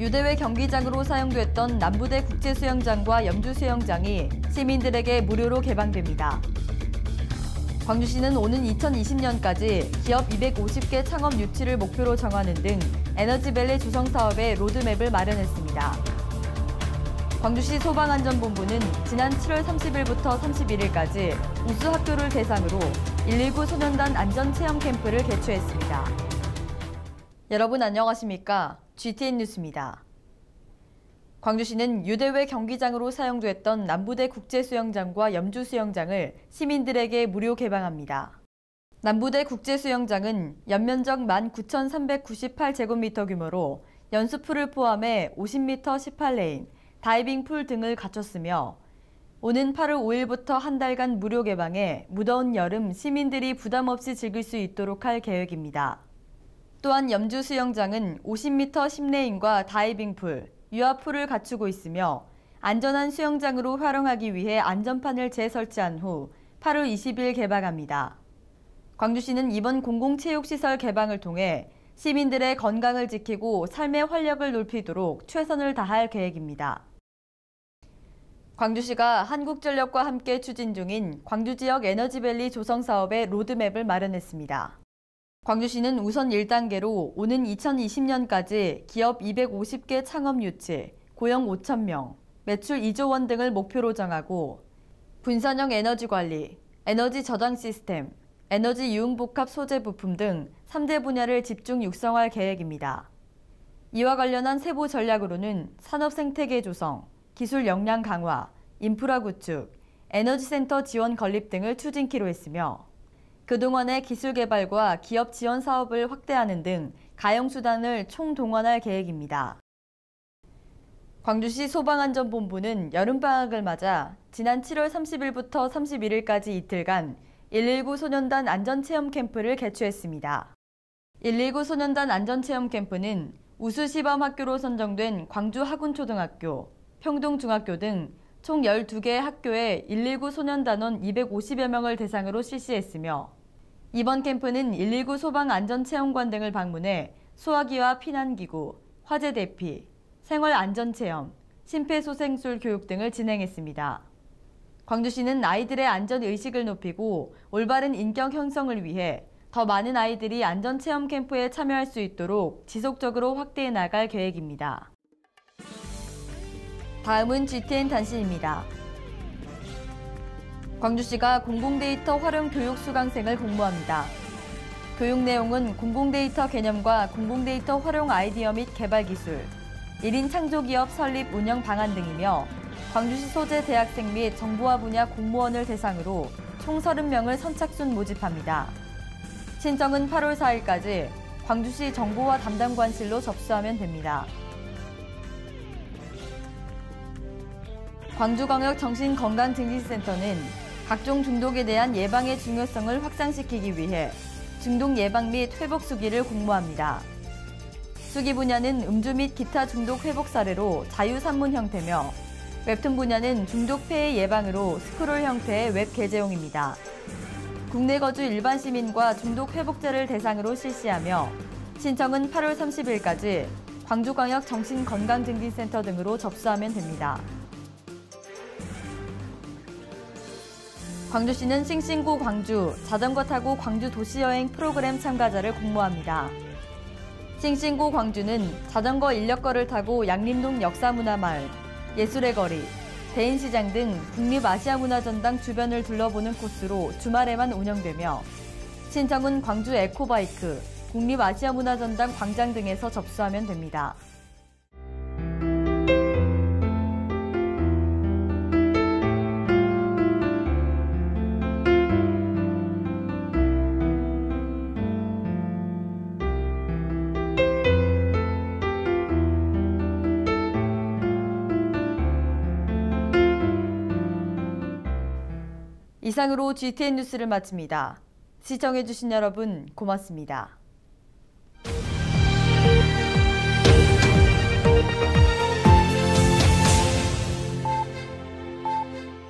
유대회 경기장으로 사용됐던 남부대 국제수영장과 염주수영장이 시민들에게 무료로 개방됩니다. 광주시는 오는 2020년까지 기업 250개 창업 유치를 목표로 정하는 등 에너지밸리 조성 사업의 로드맵을 마련했습니다. 광주시 소방안전본부는 지난 7월 30일부터 31일까지 우수 학교를 대상으로 119 소년단 안전체험 캠프를 개최했습니다. 여러분 안녕하십니까? GTN 뉴스입니다. 광주시는 유대회 경기장으로 사용됐던 남부대 국제수영장과 염주수영장을 시민들에게 무료 개방합니다. 남부대 국제수영장은 연면적 19,398제곱미터 규모로 연수풀을 포함해 50m 18레인, 다이빙 풀 등을 갖췄으며 오는 8월 5일부터 한 달간 무료 개방해 무더운 여름 시민들이 부담 없이 즐길 수 있도록 할 계획입니다. 또한 염주 수영장은 50m 10레인과 다이빙 풀, 유아풀을 갖추고 있으며 안전한 수영장으로 활용하기 위해 안전판을 재설치한 후 8월 20일 개방합니다. 광주시는 이번 공공체육시설 개방을 통해 시민들의 건강을 지키고 삶의 활력을 높이도록 최선을 다할 계획입니다. 광주시가 한국전력과 함께 추진 중인 광주 지역 에너지밸리 조성 사업의 로드맵을 마련했습니다. 광주시는 우선 1단계로 오는 2020년까지 기업 250개 창업 유치, 고용 5천 명, 매출 2조 원 등을 목표로 정하고 분산형 에너지 관리, 에너지 저장 시스템, 에너지 유흥복합 소재 부품 등 3대 분야를 집중 육성할 계획입니다. 이와 관련한 세부 전략으로는 산업 생태계 조성, 기술 역량 강화, 인프라 구축, 에너지센터 지원 건립 등을 추진키로 했으며 그동안의 기술 개발과 기업 지원 사업을 확대하는 등 가용 수단을 총동원할 계획입니다. 광주시 소방안전본부는 여름방학을 맞아 지난 7월 30일부터 31일까지 이틀간 119 소년단 안전체험 캠프를 개최했습니다. 119 소년단 안전체험 캠프는 우수시범학교로 선정된 광주 하군초등학교, 평동중학교 등 총 12개 학교의 119 소년단원 250여 명을 대상으로 실시했으며 이번 캠프는 119 소방안전체험관 등을 방문해 소화기와 피난기구, 화재 대피, 생활안전체험, 심폐소생술 교육 등을 진행했습니다. 광주시는 아이들의 안전의식을 높이고 올바른 인격 형성을 위해 더 많은 아이들이 안전체험 캠프에 참여할 수 있도록 지속적으로 확대해 나갈 계획입니다. 다음은 GTN 단신입니다. 광주시가 공공데이터 활용 교육 수강생을 공모합니다. 교육 내용은 공공데이터 개념과 공공데이터 활용 아이디어 및 개발 기술, 1인 창조기업 설립 운영 방안 등이며 광주시 소재 대학생 및 정보화 분야 공무원을 대상으로 총 30명을 선착순 모집합니다. 신청은 8월 4일까지 광주시 정보화 담당관실로 접수하면 됩니다. 광주광역 정신건강증진센터는 각종 중독에 대한 예방의 중요성을 확산시키기 위해 중독 예방 및 회복 수기를 공모합니다. 수기 분야는 음주 및 기타 중독 회복 사례로 자유산문 형태며 웹툰 분야는 중독 폐해 예방으로 스크롤 형태의 웹 게재용입니다. 국내 거주 일반 시민과 중독 회복자를 대상으로 실시하며 신청은 8월 30일까지 광주광역 정신건강증진센터 등으로 접수하면 됩니다. 광주시는 싱싱고 광주 자전거 타고 광주 도시 여행 프로그램 참가자를 공모합니다. 싱싱고 광주는 자전거 인력거를 타고 양림동 역사문화마을, 예술의 거리, 대인시장 등 국립아시아문화전당 주변을 둘러보는 코스로 주말에만 운영되며 신청은 광주 에코바이크, 국립아시아문화전당 광장 등에서 접수하면 됩니다. 이상으로 GTN 뉴스를 마칩니다. 시청해주신 여러분 고맙습니다.